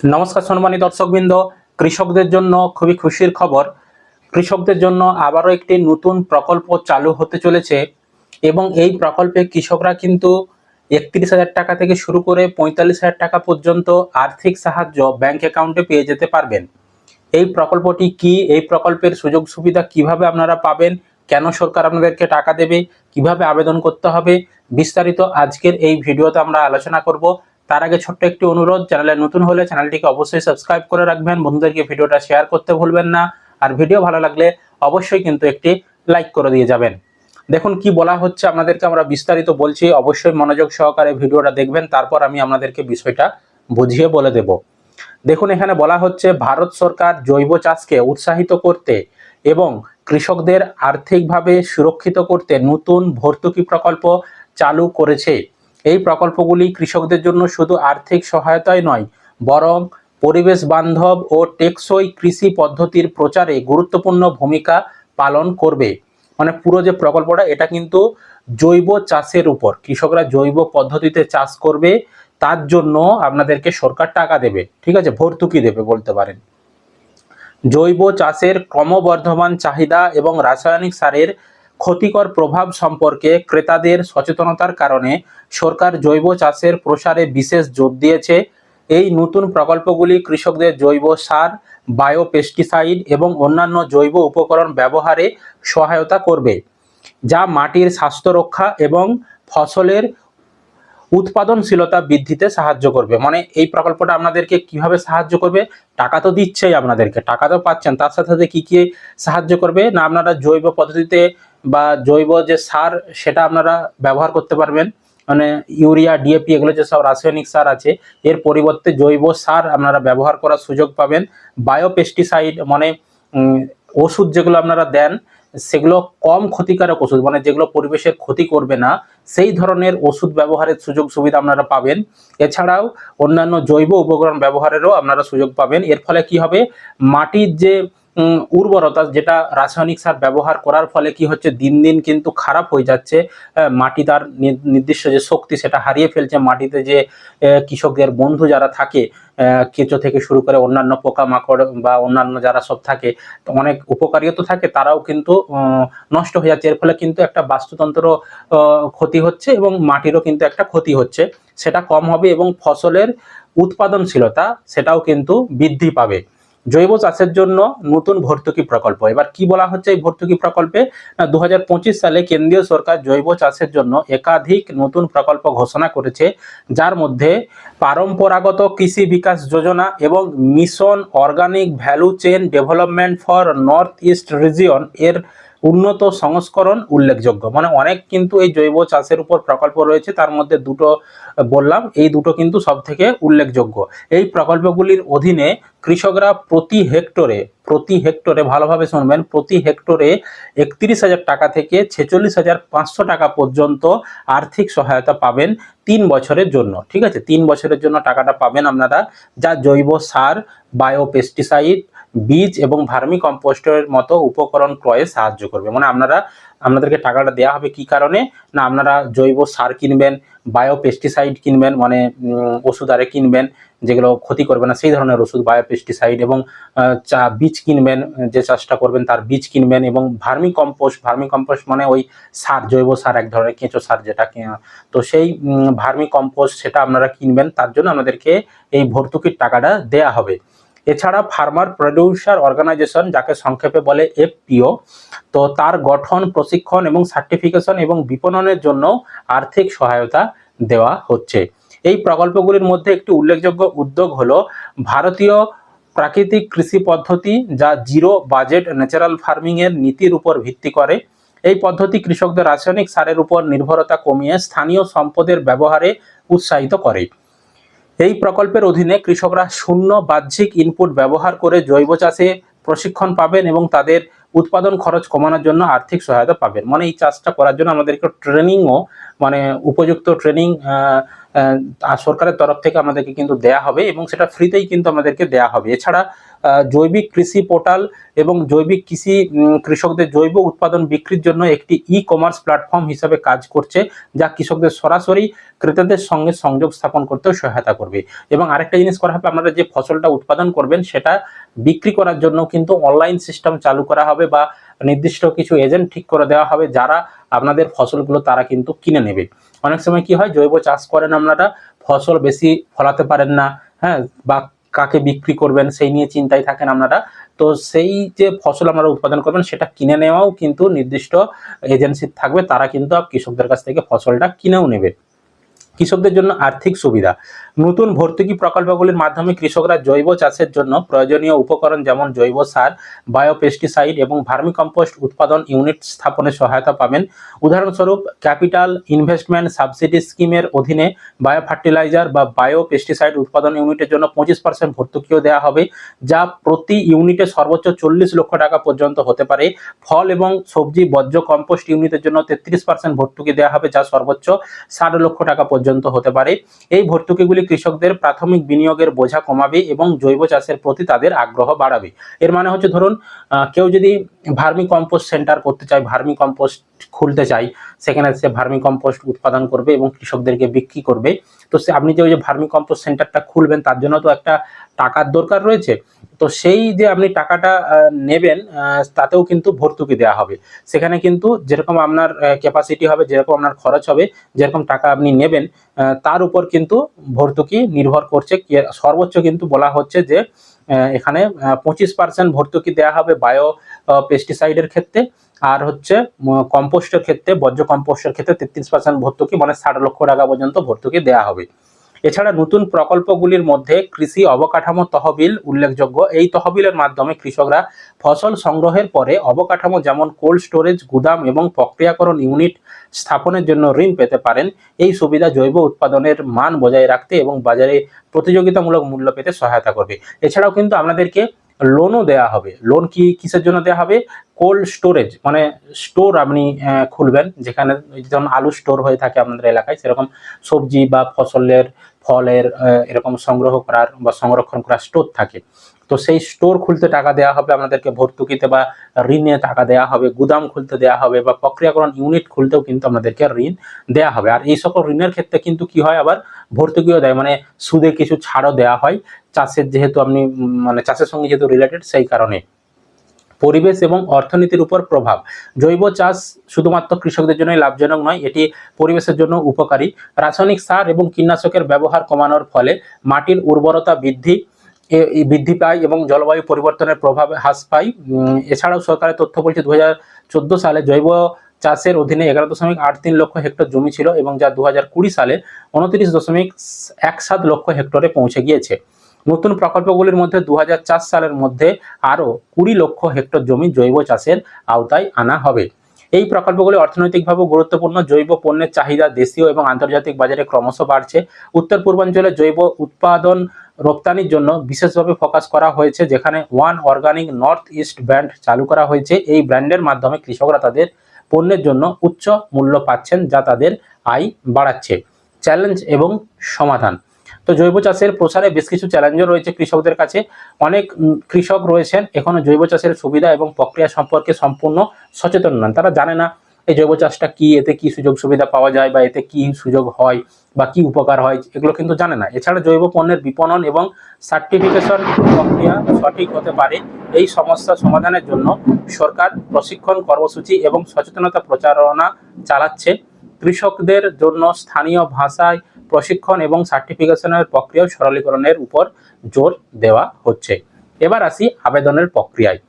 নমস্কার সম্মানিত দর্শকবৃন্দ, কৃষকদের জন্য খুবই খুশির খবর। কৃষকদের জন্য আবারও একটি নতুন প্রকল্প চালু হতে চলেছে এবং এই প্রকল্পে কৃষকরা কিন্তু একত্রিশ হাজার টাকা থেকে শুরু করে পঁয়তাল্লিশ হাজার টাকা পর্যন্ত আর্থিক সাহায্য ব্যাংক অ্যাকাউন্টে পেয়ে যেতে পারবেন। এই প্রকল্পটি কি? এই প্রকল্পের সুযোগ সুবিধা কীভাবে আপনারা পাবেন? কেন সরকার আপনাদেরকে টাকা দেবে? কীভাবে আবেদন করতে হবে? বিস্তারিত আজকের এই ভিডিওতে আমরা আলোচনা করব। তার আগে ছোট্ট একটি অনুরোধ, চ্যানেলে নতুন হলে চ্যানেলটিকে অবশ্যই সাবস্ক্রাইব করে রাখবেন। বন্ধুদেরকে ভিডিওটা শেয়ার করতে ভুলবেন না। আর ভিডিও ভালো লাগলে অবশ্যই কিন্তু একটি লাইক করে দিয়ে যাবেন। দেখুন কি বলা হচ্ছে আপনাদেরকে, আমরা বিস্তারিত বলছি। অবশ্যই মনোযোগ সহকারে ভিডিওটা দেখবেন, তারপর আমি আপনাদেরকে বিষয়টা বুঝিয়ে বলে দেব। দেখুন, এখানে বলা হচ্ছে, ভারত সরকার জৈব চাষকে উৎসাহিত করতে এবং কৃষকদের আর্থিকভাবে সুরক্ষিত করতে নতুন ভর্তুকি প্রকল্প চালু করেছে। এই প্রকল্পগুলি কৃষকদের জন্য শুধু আর্থিক সহায়তাই নয়, বরং পরিবেশ বান্ধব ও টেকসই কৃষি পদ্ধতির প্রচারে গুরুত্বপূর্ণ ভূমিকা পালন করবে। মানে পুরো যে প্রকল্পটা, এটা কিন্তু জৈব চাষের উপর, কৃষকরা জৈব পদ্ধতিতে চাষ করবে, তার জন্য আপনাদেরকে সরকার টাকা দেবে, ঠিক আছে, ভর্তুকি দেবে বলতে পারেন। জৈব চাষের ক্রমবর্ধমান চাহিদা এবং রাসায়নিক সারের ক্ষতিকর প্রভাব সম্পর্কে ক্রেতাদের সচেতনতার কারণে সরকার জৈব চাষের প্রসারে বিশেষ জোর দিয়েছে। এই নতুন প্রকল্পগুলি কৃষকদের জৈব সার বায়ো পেস্টিসাইড এবং অন্যান্য জৈব উপকরণ ব্যবহারে সহায়তা করবে, যা মাটির স্বাস্থ্য রক্ষা এবং ফসলের উৎপাদনশীলতা বৃদ্ধিতে সাহায্য করবে। মানে এই প্রকল্পটা আপনাদেরকে কীভাবে সাহায্য করবে, টাকা তো দিচ্ছেই আপনাদেরকে, টাকা তো পাচ্ছেন, তার সাথে সাথে কী কী সাহায্য করবে না আপনারা জৈব পদ্ধতিতে বা জৈব যে সার সেটা আপনারা ব্যবহার করতে পারবেন। মানে ইউরিয়া ডিএপি এগুলো যে সব রাসায়নিক সার আছে, এর পরিবর্তে জৈব সার আপনারা ব্যবহার করার সুযোগ পাবেন। বায়ো পেস্টিসাইড মানে ওষুধ যেগুলো আপনারা দেন, সেগুলো কম ক্ষতিকারক ওষুধ মানে যেগুলো পরিবেশের ক্ষতি করবে না, সেই ধরনের ওষুধ ব্যবহারের সুযোগ সুবিধা আপনারা পাবেন। এছাড়াও অন্যান্য জৈব উপকরণ ব্যবহারেরও আপনারা সুযোগ পাবেন। এর ফলে কি হবে? মাটির যে উর্বরতা যেটা রাসায়নিক সার ব্যবহার করার ফলে কি হচ্ছে? দিন দিন কিন্তু খারাপ হয়ে যাচ্ছে। মাটি তার নির্দিষ্ট যে শক্তি সেটা হারিয়ে ফেলছে। মাটিতে যে কৃষকদের বন্ধু যারা থাকে কেঁচো থেকে শুরু করে অন্যান্য পোকামাকড় বা অন্যান্য যারা সব থাকে, অনেক উপকারীও তো থাকে, তারাও কিন্তু নষ্ট হয়ে যাচ্ছে। এর ফলে কিন্তু একটা বাস্তুতন্ত্র ক্ষতি হচ্ছে এবং মাটিরও কিন্তু একটা ক্ষতি হচ্ছে। সেটা কম হবে এবং ফসলের উৎপাদনশীলতা সেটাও কিন্তু বৃদ্ধি পাবে। জৈব চাষের জন্য নতুন ভর্তুকি প্রকল্প। এবার কি বলা হচ্ছে এই ভর্তুকি প্রকল্পে? দু হাজার পঁচিশ সালে কেন্দ্রীয় সরকার জৈব চাষের জন্য একাধিক নতুন প্রকল্প ঘোষণা করেছে, যার মধ্যে পরম্পরাগত কৃষি বিকাশ যোজনা এবং mission organic value chain development for north east region এর উন্নত সংস্করণ উল্লেখযোগ্য। মানে অনেক কিন্তু এই জৈব চাষের উপর প্রকল্প রয়েছে, তার মধ্যে দুটো বললাম, এই দুটো কিন্তু সব থেকে উল্লেখযোগ্য। এই প্রকল্পগুলির অধীনে কৃষকরা প্রতি হেক্টরে প্রতি হেক্টরে, ভালোভাবে শুনবেন, প্রতি হেক্টরে একত্রিশ হাজার টাকা থেকে ছেচল্লিশ হাজার পাঁচশো টাকা পর্যন্ত আর্থিক সহায়তা পাবেন তিন বছরের জন্য। ঠিক আছে? তিন বছরের জন্য টাকাটা পাবেন আপনারা। যা জৈব সার, বায়ো পেস্টিসাইড বীজ এবং ভার্মি কম্পোস্টের মতো উপকরণ ক্রয়ে সাহায্য করবে। মানে আপনারা, আপনাদেরকে টাকাটা দেওয়া হবে কি কারণে? না, আপনারা জৈব সার কিনবেন বায়ো পেস্টিসাইড কিনবেন মানে ওষুধ আরে কিনবেন, যেগুলো ক্ষতি করবে না, সেই ধরনের ওষুধ বায়ো পেস্টিসাইড এবং চা, বীজ কিনবেন, যে চাষটা করবেন তার বীজ কিনবেন এবং ভার্মি কম্পোস্ট ভার্মি কম্পোস্ট মানে ওই সার, জৈব সার, এক ধরনের কেঁচো সার যেটা তো সেই ভার্মি কম্পোস্ট সেটা আপনারা কিনবেন, তার জন্য আপনাদেরকে এই ভর্তুকির টাকাটা দেয়া হবে। এছাড়া ফার্মার প্রডিউসার অর্গানাইজেশন, যাকে সংক্ষেপে বলে এফপিও, তো তার গঠন, প্রশিক্ষণ এবং সার্টিফিকেশন এবং বিপণনের জন্য আর্থিক সহায়তা দেওয়া হচ্ছে। এই প্রকল্পগুলির মধ্যে একটি উল্লেখযোগ্য উদ্যোগ হলো ভারতীয় প্রাকৃতিক কৃষি পদ্ধতি, যা জিরো বাজেট ন্যাচারাল ফার্মিং এর নীতির উপর ভিত্তি করে। এই পদ্ধতি কৃষকদের রাসায়নিক সারের উপর নির্ভরতা কমিয়ে স্থানীয় সম্পদের ব্যবহারে উৎসাহিত করে। এই প্রকল্পের অধীনে কৃষকরা শূন্য বাহ্যিক ইনপুট ব্যবহার করে জৈব চাষে প্রশিক্ষণ পাবেন এবং তাদের উৎপাদন খরচ কমানোর জন্য আর্থিক সহায়তা পাবেন। মানে এই চাষটা করার জন্য আমাদেরকে ট্রেনিংও মানে উপযুক্ত ট্রেনিং সরকারের তরফ থেকে আমাদেরকে কিন্তু দেয়া হবে এবং সেটা ফ্রিতেই কিন্তু আমাদেরকে দেয়া হবে। এছাড়া জৈবিক কৃষি পোর্টাল এবং জৈবিক কৃষি কৃষকদের জৈব উৎপাদন বিক্রির জন্য একটি ই কমার্স প্ল্যাটফর্ম হিসাবে কাজ করছে, যা কৃষকদের সরাসরি ক্রেতাদের সঙ্গে সংযোগ স্থাপন করতেও সহায়তা করবে। এবং আরেকটা জিনিস করা হবে, আপনারা যে ফসলটা উৎপাদন করবেন, সেটা বিক্রি করার জন্য কিন্তু অনলাইন সিস্টেম চালু করা হবে বা নির্দিষ্ট কিছু এজেন্ট ঠিক করে দেওয়া হবে, যারা আপনাদের ফসলগুলো তারা কিন্তু কিনে নেবে। অনেক সময় কি হয়, জৈব চাষ করেন আপনারা, ফসল বেশি ফলাতে পারেন না হ্যাঁ বা কাকে বিক্রি করবেন, সেই নিয়ে চিন্তায় থাকেন আপনারা। তো সেই যে ফসল আপনারা উৎপাদন করবেন, সেটা কিনে নেওয়াও কিন্তু নির্দিষ্ট এজেন্সি থাকবে। তারা কিন্তু কৃষকদের কাছ থেকে ফসলটা কিনেও নেবে। কৃষকদের জন্য আর্থিক সুবিধা। নতুন ভর্তুকি প্রকল্পগুলির মাধ্যমে কৃষকরা জৈব চাষের জন্য প্রয়োজনীয় উপকরণ যেমন জৈব সার, বায়োপেস্টিসাইড এবং ভার্মিকম্পোস্ট উৎপাদন ইউনিট স্থাপনে সহায়তা পাবেন। উদাহরণস্বরূপ, ক্যাপিটাল ইনভেস্টমেন্ট সাবসিডি স্কিমের অধীনে বায়ো ফার্টিলাইজার বা বায়ো পেস্টিসাইড উৎপাদন ইউনিটের জন্য পঁচিশ পার্সেন্ট ভর্তুকিও দেওয়া হবে, যা প্রতি ইউনিটে সর্বোচ্চ চল্লিশ লক্ষ টাকা পর্যন্ত হতে পারে। ফল এবং সবজি, বর্জ্য, কম্পোস্ট ইউনিটের জন্য তেত্রিশ পার্সেন্ট ভর্তুকি দেওয়া হবে, যা সর্বোচ্চ ষাট লক্ষ টাকা পর্যন্ত হতে পারে। এই ভর্তুকিগুলি কৃষকদের প্রাথমিক বিনিয়োগের বোঝা কমাবে এবং জৈব চাষের প্রতি তাদের আগ্রহ বাড়াবে। এর মানে হচ্ছে, ধরুন কেউ যদি ভার্মি কম্পোস্ট সেন্টার করতে চায় ভার্মি কম্পোস্ট খুলতে চায় সেখানে সে ভার্মি কম্পোস্ট উৎপাদন করবে এবং কৃষকদেরকে বিক্রি করবে। তো সে আপনি যে ওই যে ভার্মি কম্পোস্ট সেন্টারটা খুলবেন, তার জন্য তো একটা টাকার দরকার রয়েছে। তো সেই যে আপনি টাকাটা নেবেন তাতেও কিন্তু ভর্তুকি দেওয়া হবে। সেখানে কিন্তু যেরকম আপনার ক্যাপাসিটি হবে, যেরকম আপনার খরচ হবে, যেরকম টাকা আপনি নেবেন তার উপর কিন্তু ভর্তুকি নির্ভর করছে। সর্বোচ্চ কিন্তু বলা হচ্ছে যে এখানে পঁচিশ পার্সেন্ট ভর্তুকি দেওয়া হবে বায়ো পেস্টিসাইডের ক্ষেত্রে। আর হচ্ছে কম্পোস্টের ক্ষেত্রে, বর্জ্য কম্পোস্টের ক্ষেত্রে তেত্রিশ পার্সেন্ট ভর্তুকি মানে ষাট লক্ষ টাকা পর্যন্ত ভর্তুকি দেওয়া হবে। এছাড়া নতুন প্রকল্পগুলির মধ্যে কৃষি অবকাঠামো তহবিল উল্লেখযোগ্য। এই তহবিলের মাধ্যমে কৃষকরা ফসল সংগ্রহের পরে অবকাঠামো যেমন কোল্ড স্টোরেজ, গুদাম এবং প্রক্রিয়াকরণ ইউনিট স্থাপনের জন্য ঋণ পেতে পারেন। এই সুবিধা জৈব উৎপাদনের মান বজায় রাখতে এবং বাজারে প্রতিযোগিতামূলক মূল্য পেতে সহায়তা করবে। এছাড়াও কিন্তু আপনাদেরকে লোনও দেওয়া হবে। লোন কি কিসের জন্য দেওয়া হবে? কোল্ড স্টোরেজ মানে স্টোর আপনি খুলবেন, যেখানে যেমন আলু স্টোর হয়ে থাকে আপনাদের এলাকায়, সেরকম সবজি বা ফসলের, ফলের এরকম সংগ্রহ করার বা সংরক্ষণ করার স্টোর থাকে। তো সেই স্টোর খুলতে টাকা দেওয়া হবে আপনাদেরকে ভর্তুকিতে বা ঋণে টাকা দেওয়া হবে, গুদাম খুলতে দেওয়া হবে বা প্রক্রিয়াকরণ ইউনিট খুলতেও কিন্তু আপনাদেরকে ঋণ দেওয়া হবে। আর এই সকল ঋণের ক্ষেত্রে কিন্তু কি হয় আবার, ভর্তুকিও দেয় মানে সুদে কিছু ছাড়ও দেওয়া হয়, চাষের যেহেতু আপনি মানে চাষের সঙ্গে যেহেতু রিলেটেড সেই কারণে। পরিবেশ এবং অর্থনীতির উপর প্রভাব। জৈব চাষ শুধুমাত্র কৃষকদের জন্যই লাভজনক নয়, এটি পরিবেশের জন্য উপকারী। রাসায়নিক সার এবং কীটনাশকের ব্যবহার কমানোর ফলে মাটির উর্বরতা বৃদ্ধি বৃদ্ধি পায় এবং জলবায়ু পরিবর্তনের প্রভাব হ্রাস পায়। এছাড়াও সরকারের তথ্য বলছে দু চোদ্দ সালে জৈব চাষের অধীনে এগারো দশমিক আট তিন লক্ষ হেক্টর জমি ছিল এবং যা দু হাজার কুড়ি সালে উনত্রিশ দশমিক এক সাত লক্ষ হেক্টরে পৌঁছে গিয়েছে। নতুন প্রকল্পগুলির মধ্যে দু হাজার চার সালের মধ্যে আরও কুড়ি লক্ষ হেক্টর জমি জৈব চাষের আওতায় আনা হবে। এই প্রকল্পগুলি অর্থনৈতিকভাবে গুরুত্বপূর্ণ। জৈব পণ্যের চাহিদা দেশীয় এবং আন্তর্জাতিক বাজারে ক্রমশ বাড়ছে। উত্তর পূর্বাঞ্চলে জৈব উৎপাদন রপ্তানির জন্য বিশেষভাবে ফোকাস করা হয়েছে, যেখানে one organic north east brand চালু করা হয়েছে। এই ব্র্যান্ডের মাধ্যমে কৃষকরা তাদের পণ্যের জন্য উচ্চ মূল্য পাচ্ছেন, যা তাদের আয় বাড়াচ্ছে। চ্যালেঞ্জ এবং সমাধান। তো জৈব চাষের প্রসারে বেশ কিছু চ্যালেঞ্জও রয়েছে কৃষকদের কাছে। অনেক কৃষক রয়েছেন, এখনও জৈব চাষের সুবিধা এবং প্রক্রিয়া সম্পর্কে সম্পূর্ণ সচেতন নন। তারা জানে না এই জৈব চাষটা কি, এতে কি সুযোগ সুবিধা পাওয়া যায় বা এতে কি সুযোগ হয় বা কি উপকার হয়, এগুলো কিন্তু জানে না। এছাড়া জৈব পণ্যের বিপণন এবং সার্টিফিকেশন প্রক্রিয়া সঠিক হতে পারে এই সমস্যা সমাধানের জন্য সরকার প্রশিক্ষণ কর্মসূচি এবং সচেতনতা প্রচারণা চালাচ্ছে। কৃষকদের জন্য স্থানীয় ভাষায় প্রশিক্ষণ এবং সার্টিফিকেশনের প্রক্রিয়া সরলীকরণের উপর জোর দেওয়া হচ্ছে। এবার আসি আবেদনের প্রক্রিয়ায়।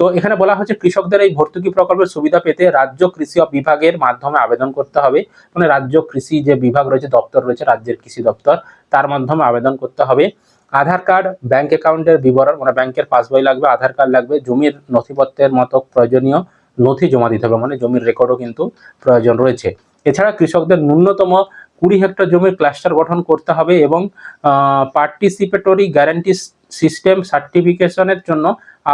তো এখানে বলা হচ্ছে কৃষকদের এই ভর্তুকি প্রকল্পের সুবিধা পেতে রাজ্য কৃষি বিভাগের মাধ্যমে আবেদন করতে হবে। মানে রাজ্য কৃষি যে বিভাগ রয়েছে, দপ্তর রয়েছে, রাজ্যের কৃষি দপ্তর, তার মাধ্যমে আবেদন করতে হবে। আধার কার্ড, ব্যাংক অ্যাকাউন্টের বিবরণ মানে ব্যাংকের পাসবই লাগবে, আধার কার্ড লাগবে, জমির নথিপত্রের মতো প্রয়োজনীয় নথি জমা দিতে হবে। মানে জমির রেকর্ডও কিন্তু প্রয়োজন রয়েছে। এছাড়া কৃষকদের ন্যূনতম কুড়ি হেক্টর জমির ক্লাস্টার গঠন করতে হবে এবং পার্টিসিপেটরি গ্যারান্টি সিস্টেম সার্টিফিকেশনের জন্য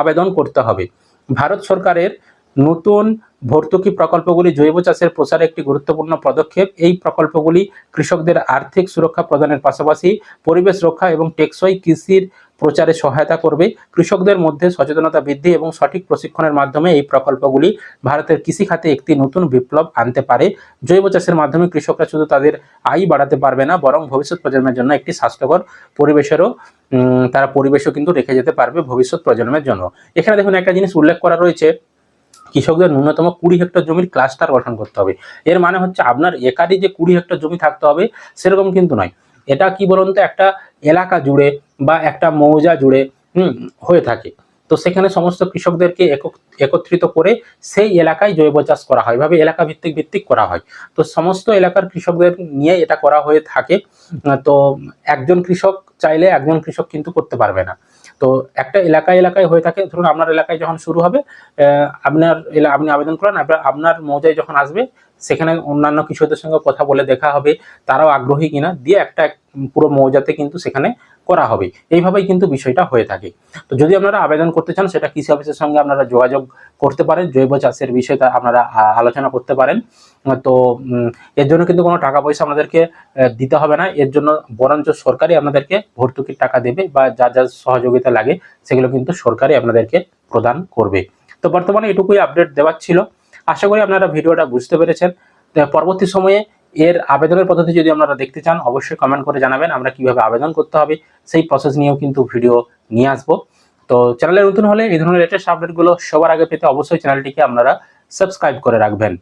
আবেদন করতে হবে। ভারত সরকারের নতুন ভর্তুকি প্রকল্পগুলি জৈব চাষের প্রসারে একটি গুরুত্বপূর্ণ পদক্ষেপ। এই প্রকল্পগুলি কৃষকদের আর্থিক সুরক্ষা প্রদানের পাশাপাশি পরিবেশ রক্ষা এবং টেকসই কৃষির প্রচারে সহায়তা করবে। কৃষকদের মধ্যে সচেতনতা বৃদ্ধি এবং সঠিক প্রশিক্ষণের মাধ্যমে এই প্রকল্পগুলি ভারতের কৃষি খাতে একটি নতুন বিপ্লব আনতে পারে। জৈব চাষের মাধ্যমে কৃষকরা শুধু তাদের আয় বাড়াতে পারবে না, বরং ভবিষ্যৎ প্রজন্মের জন্য একটি স্বাস্থ্যকর পরিবেশেরও তারা পরিবেশও কিন্তু রেখে যেতে পারবে ভবিষ্যৎ প্রজন্মের জন্য। এখানে দেখুন একটা জিনিস উল্লেখ করা রয়েছে। কৃষকদের ন্যূনতম কুড়ি হেক্টর জমির ক্লাস্টার গঠন করতে হবে। এর মানে হচ্ছে আপনার একারই যে কুড়ি হেক্টর জমি থাকতে হবে, সেরকম কিন্তু নয়। এটা কি বলুন তো, একটা এলাকা জুড়ে বা একটা মৌজা জুড়ে, হুম, হয়ে থাকে। তো সেখানে সমস্ত কৃষকদেরকে একত্রিত করে সেই এলাকায় জৈব চাষ করা হয়, এভাবে এলাকা ভিত্তিক ভিত্তিক করা হয়। তো সমস্ত এলাকার কৃষকদের নিয়ে এটা করা হয়ে থাকে। তো একজন কৃষক চাইলে একজন কৃষক কিন্তু করতে পারবে না। তো একটা এলাকায় এলাকায় হয়ে থাকে। ধরুন, আপনার এলাকায় যখন শুরু হবে আপনার আপনি আবেদন করেন আপনার মৌজায় যখন আসবে সেখানে অন্যান্য কৃষকদের সঙ্গে কথা বলে দেখা হবে তারাও আগ্রহী কিনা দিয়ে একটা পুরো মৌজাতে কিন্তু সেখানে করা হবে। এইভাবেই কিন্তু বিষয়টা হয়ে থাকে। তো যদি আপনারা আবেদন করতে চান সেটা কৃষি অফিসের সঙ্গে আপনারা যোগাযোগ করতে পারেন জৈব চাষের বিষয়ে তা আপনারা আলোচনা করতে পারেন। তো এর জন্য কিন্তু কোনো টাকা পয়সা আহ, দিতে হবে না। এর জন্য বরঞ্চ সরকারই আপনাদেরকে ভর্তুকির টাকা দেবে বা যা যা সহযোগিতা লাগে সেগুলো কিন্তু সরকারই আপনাদেরকে প্রদান করবে। তো বর্তমানে এটুকুই আপডেট দেওয়ার ছিল। আশা করি আপনারা ভিডিওটা বুঝতে পেরেছেন। পরবর্তী সময়ে এর আবেদনের পদ্ধতি যদি আপনারা দেখতে চান, অবশ্যই কমেন্ট করে জানাবেন আমরা কীভাবে আবেদন করতে হবে। সেই প্রসেস নিয়েও কিন্তু ভিডিও নিয়ে আসব। তো চ্যানেলে নতুন হলে এই ধরনের লেটেস্ট আপডেটগুলো সবার আগে পেতে অবশ্যই চ্যানেলটিকে আপনারা সাবস্ক্রাইব করে রাখবেন।